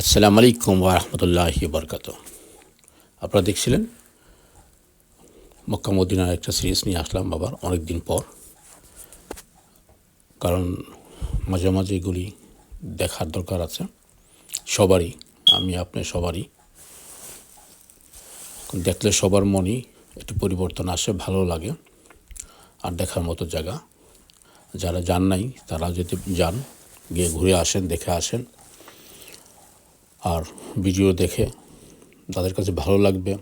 আসসালামু আলাইকুম ওরহমতুল্লাহি বরকাত আপনারা দেখছিলেন? মক্কা মদিনার একটা সিরিজ নিয়ে আসলাম আবার অনেক দিন পর। কারণ মাঝে মাঝে এগুলি দেখার দরকার আছে। সবারই, আমি আপনি সবারই। দেখলে সবার মনই একটু পরিবর্তন আসে, ভালো লাগে। আর দেখার মতো জায়গা। যারা যান নাই, তারা যদি যান, গিয়ে ঘুরে আসেন, দেখে আসেন। আর ভিডিও দেখে তাদের কাছে ভালো লাগবে,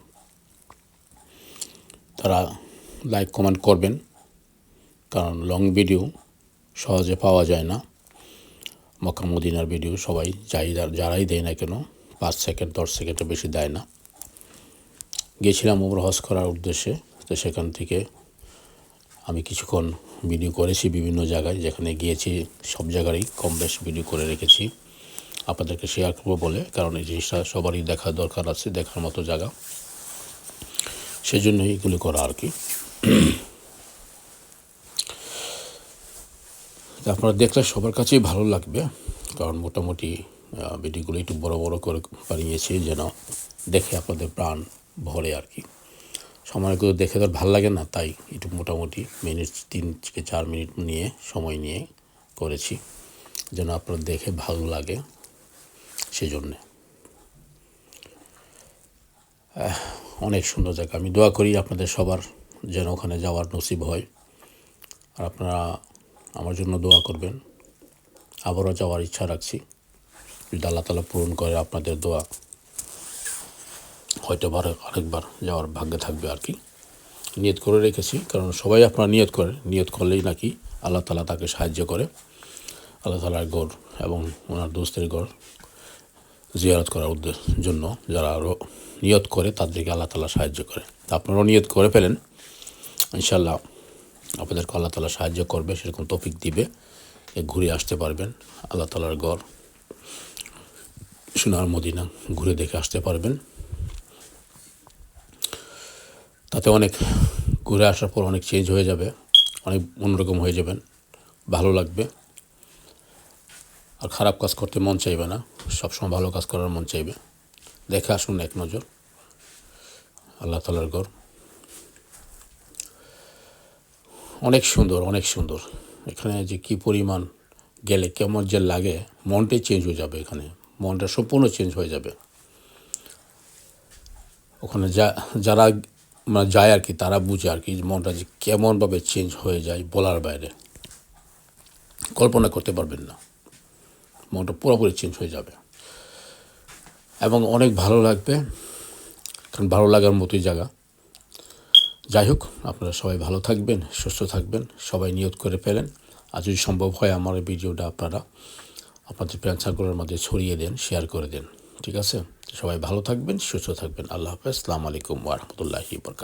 তারা লাইক কমেন্ট করবেন, কারণ লং ভিডিও সহজে পাওয়া যায় না। মক্কা মদিনার ভিডিও সবাই যাই যারাই দেয় না কেন, পাঁচ সেকেন্ড দশ সেকেন্ডের বেশি দেয় না। গিয়েছিলাম ওমর হজ করার উদ্দেশ্যে, তো সেখান থেকে আমি কিছুক্ষণ ভিডিও করেছি বিভিন্ন জায়গায়, যেখানে গিয়েছি সব জায়গারই কম বেশ ভিডিও করে রেখেছি। আপনাদেরকে শেয়ার করব বলে, কারণ এই জিনিসটা সবারই দেখার দরকার আছে, দেখার মতো জায়গা। সেই জন্যই এগুলি করা আর কি। আপনারা দেখলে সবার কাছেই ভালো লাগবে, কারণ মোটামুটি ভিডিওগুলো একটু বড় বড় করে বানিয়েছি যেন দেখে আপনাদের প্রাণ ভরে আর কি। সময়গুলো দেখে তো ভালো লাগে না, তাই একটু মোটামুটি মিনিট তিন থেকে চার মিনিট নিয়ে, সময় নিয়ে করেছি, যেন আপনার দেখে ভালো লাগে। সেই জন্যে অনেক সুন্দর জায়গা। আমি দোয়া করি আপনাদের সবার যেন ওখানে যাওয়ার নসিব হয়। আর আপনারা আমার জন্য দোয়া করবেন। আবারও যাওয়ার ইচ্ছা রাখছি। যদি আল্লাহ তালা পূরণ করে আপনাদের দোয়া, হয়তো বার আরেকবার যাওয়ার ভাগ্যে থাকবে আর কি। নিয়ত করে রেখেছি, কারণ সবাই আপনারা নিয়ত করে। নিয়ত করলেই নাকি আল্লাহ তালা তাকে সাহায্য করে। আল্লাহ তালার গড় এবং ওনার দোস্তের গড় জিয়ারত করার উদ্দেশ্য, জন্য যারা আরও নিয়ত করে তাদেরকে আল্লাহ তালা সাহায্য করে। তা আপনারাও নিয়ত করে ফেলেন। ইনশাল্লাহ আপনাদেরকে আল্লাহ তালা সাহায্য করবে, সেরকম তফিক দিবে, এ ঘুরে আসতে পারবেন। আল্লাহ তালার গড় সোনার মদিনা ঘুরে দেখে আসতে পারবেন। তাতে অনেক ঘুরে আসার পর অনেক চেঞ্জ হয়ে যাবে, অনেক অন্যরকম হয়ে যাবেন, ভালো লাগবে। আর খারাপ কাজ করতে মন চাইবে না, সবসময় ভালো কাজ করার মন চাইবে। দেখে আসুন এক নজর। আল্লাহ তালার ঘর। অনেক সুন্দর অনেক সুন্দর। এখানে যে কি পরিমাণ গেলে কেমন যে লাগে, মনটাই চেঞ্জ হয়ে যাবে এখানে। মনটা সম্পূর্ণ চেঞ্জ হয়ে যাবে। ওখানে যা, যারা মানে যায় আর কি, তারা বুঝে আর কি মনটা যে কেমনভাবে চেঞ্জ হয়ে যায় বলার বাইরে। কল্পনা করতে পারবেন না। মনটা পুরোপুরি চেঞ্জ হয়ে যাবে। এবং অনেক ভালো লাগবে, কারণ ভালো লাগার মতোই জায়গা। যাই হোক, আপনারা সবাই ভালো থাকবেন, সুস্থ থাকবেন, সবাই নিয়োগ করে ফেলেন। আর যদি সম্ভব হয় আমার এই ভিডিওটা আপনারা আপনাদের ফ্রেন্ড সার্কেলের মধ্যে ছড়িয়ে দেন শেয়ার করে দেন। ঠিক আছে? সবাই ভালো থাকবেন, সুস্থ থাকবেন। আল্লাহ হাফেজ। আসসালামু আলাইকুম ওরহমতুল্লাহি বরকাত